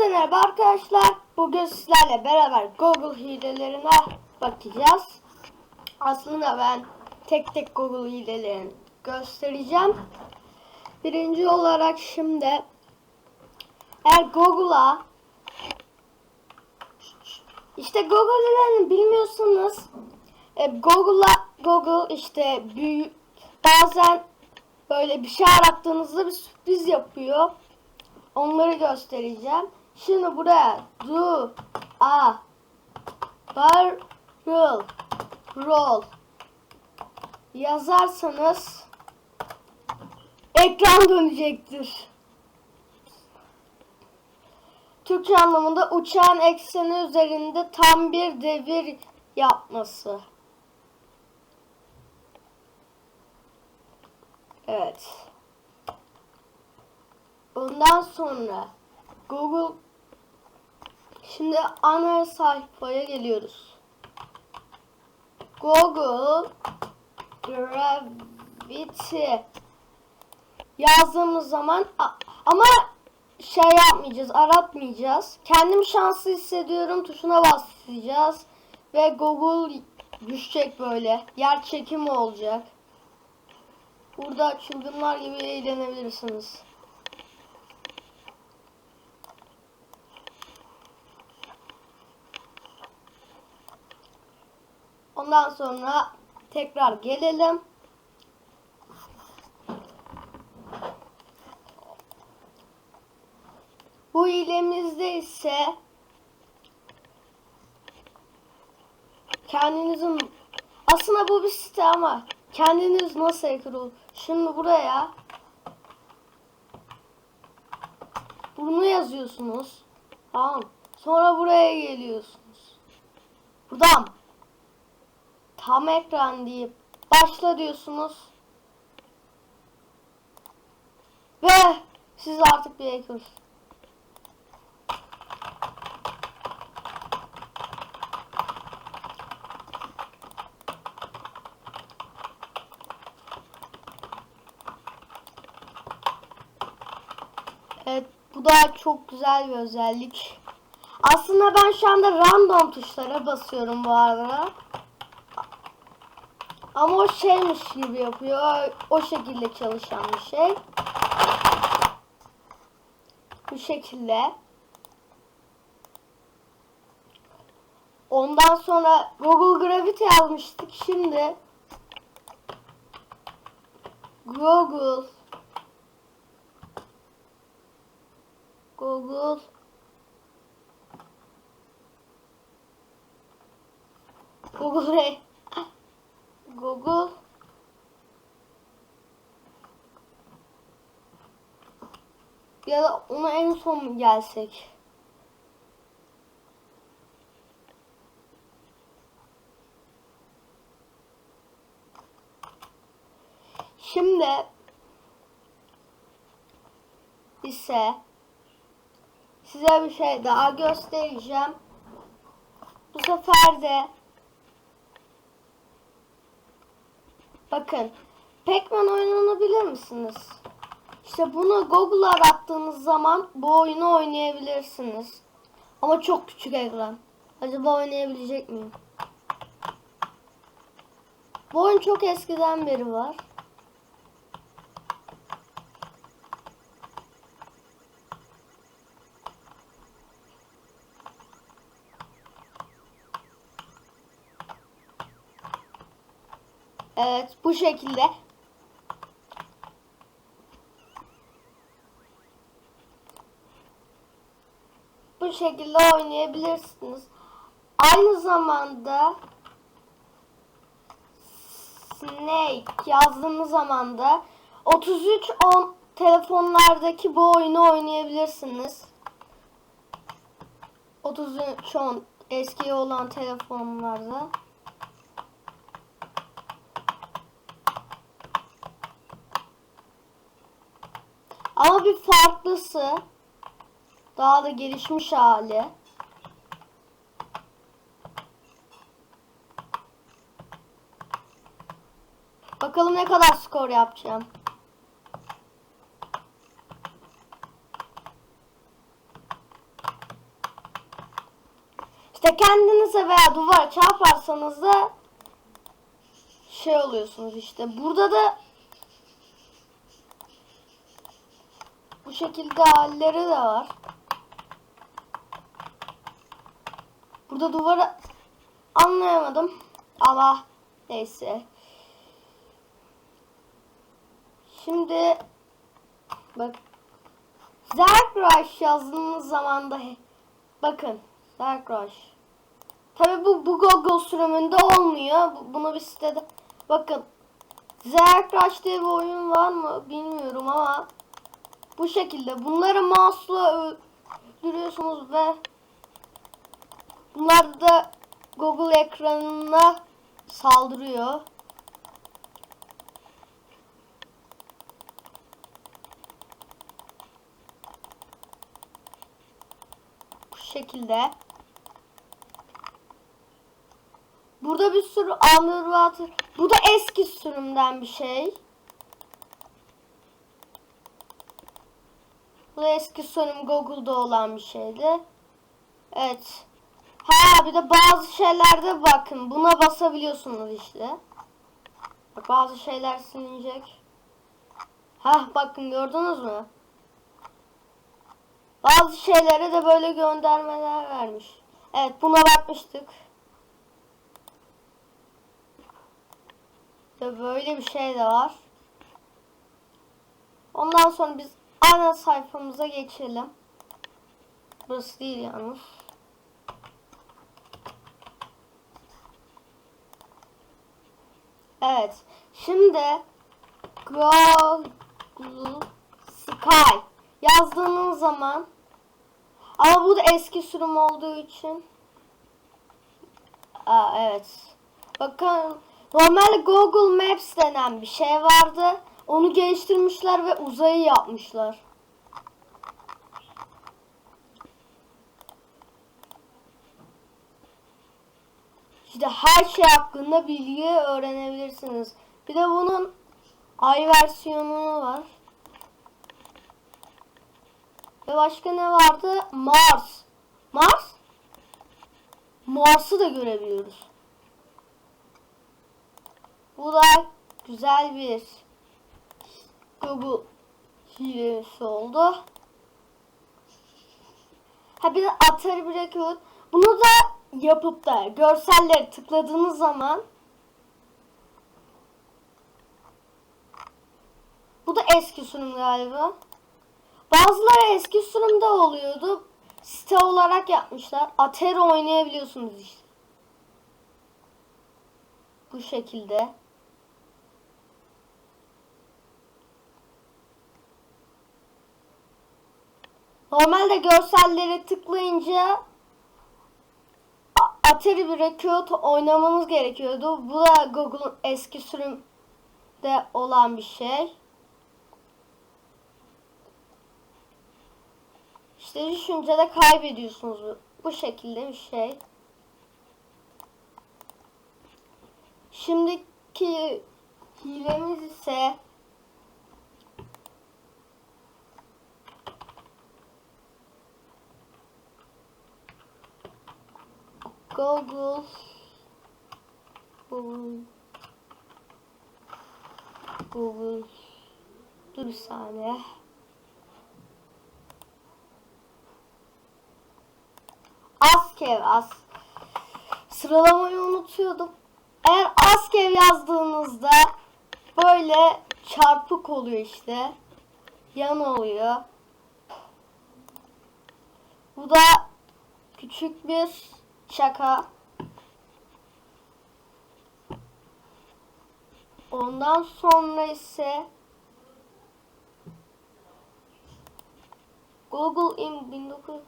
Herkese merhaba arkadaşlar. Bugün sizlerle beraber Google hilelerine bakacağız. Aslında ben tek tek Google hilelerini göstereceğim. Birinci olarak şimdi eğer Google'a işte Google hilelerini bilmiyorsanız e, Google'a Google işte büyü, bazen böyle bir şey arattığınızda bir sürpriz yapıyor. Onları göstereceğim. Şimdi buraya do a barrel roll yazarsanız ekran dönecektir. Türkçe anlamında uçağın ekseni üzerinde tam bir devir yapması. Evet. Ondan sonra Google şimdi ana sayfaya geliyoruz. Google Gravity yazdığımız zaman ama şey yapmayacağız, aratmayacağız. Kendim şanslı hissediyorum tuşuna basacağız ve Google düşecek böyle. Yer çekimi olacak. Burada çılgınlar gibi eğlenebilirsiniz. Ondan sonra tekrar gelelim. Bu ilemizde ise kendinizin aslında bu bir site ama kendiniz nasıl hacker olur? Şimdi buraya bunu yazıyorsunuz. Tamam. Sonra buraya geliyorsunuz. Buradan tam ekran deyip başla diyorsunuz. Ve siz artık bir hacker. Evet bu da çok güzel bir özellik. Aslında ben şu anda random tuşlara basıyorum bu arada. Ama o şeymiş gibi yapıyor. O şekilde çalışan bir şey. Bu şekilde. Ondan sonra Google Gravity almıştık. Şimdi Google Google Google? Google ya da ona en son gelsek? Şimdi ise size bir şey daha göstereceğim. Bu sefer de bakın Pac-Man oyununu misiniz? İşte bunu Google'a arattığınız zaman bu oyunu oynayabilirsiniz. Ama çok küçük ekran. Acaba oynayabilecek miyim? Bu oyun çok eskiden beri var. Evet bu şekilde. Bu şekilde oynayabilirsiniz. Aynı zamanda Snake yazdığınız zaman da 3310 telefonlardaki bu oyunu oynayabilirsiniz. 3310 eski olan telefonlarda. Ama bir farklısı. Daha da gelişmiş hali. Bakalım ne kadar skor yapacağım. kendinize veya duvara çarparsanız da şey oluyorsunuz işte. Burada da şekilde halleri de var. Burada duvara anlayamadım ama neyse. Şimdi bak Dark Rush yazdığınız zaman da bakın Dark Rush. Tabi bu, bu Google sürümünde olmuyor. Bu- Bunu bir sitede bakın Dark Rush diye bir oyun var mı bilmiyorum ama bu şekilde bunları mouse'la öldürüyorsunuz ve bunlar da Google ekranına saldırıyor. Bu şekilde. Burada bir sürü underwater. Bu da eski sürümden bir şey. Bu eski sürüm Google'da olan bir şeydi. Evet. Ha bir de bazı şeylerde bakın buna basabiliyorsunuz işte. Bak bazı şeyler silinecek. Ha bakın gördünüz mü? Bazı şeylere de böyle göndermeler vermiş. Evet buna bakmıştık. Ve böyle bir şey de var. Ondan sonra biz ana sayfamıza geçelim. Burası değil yalnız. Evet. Şimdi Google Sky yazdığınız zaman ama bu da eski sürüm olduğu için Aa, evet. Bakın normalde Google Maps denen bir şey vardı. Onu geliştirmişler ve uzayı yapmışlar. İşte her şey hakkında bilgi öğrenebilirsiniz. Bir de bunun ay versiyonu var. Ve başka ne vardı? Mars. Mars? Mars'ı da görebiliyoruz. Bu da güzel bir Google hilesi oldu. Ha bir de Atari bırakıyor. Bunu da yapıp da görselleri tıkladığınız zaman Bu da eski sürüm galiba. Bazıları eski sürümde oluyordu. Site olarak yapmışlar. Atari oynayabiliyorsunuz işte. Bu şekilde. Normalde görselleri tıklayınca Atari bir Record oynamanız gerekiyordu. Bu da Google'un eski sürümde olan bir şey. İşte düşünce de kaybediyorsunuz bu, bu şekilde bir şey. Şimdiki hilemiz ise Google Google Google Dur bir saniye. Askev as. Sıralamayı unutuyordum. Eğer Askev yazdığınızda böyle çarpık oluyor işte. Yan oluyor. Bu da küçük bir şaka. Ondan sonra ise Google in 19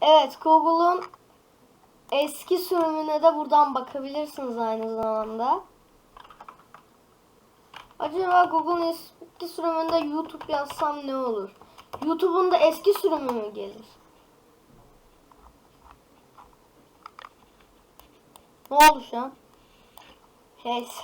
Evet Google'un eski sürümüne de buradan bakabilirsiniz aynı zamanda. Acaba Google'un eski sürümünde YouTube yazsam ne olur? YouTube'un da eski sürümü mü gelir? Ne oldu şu an? Neyse.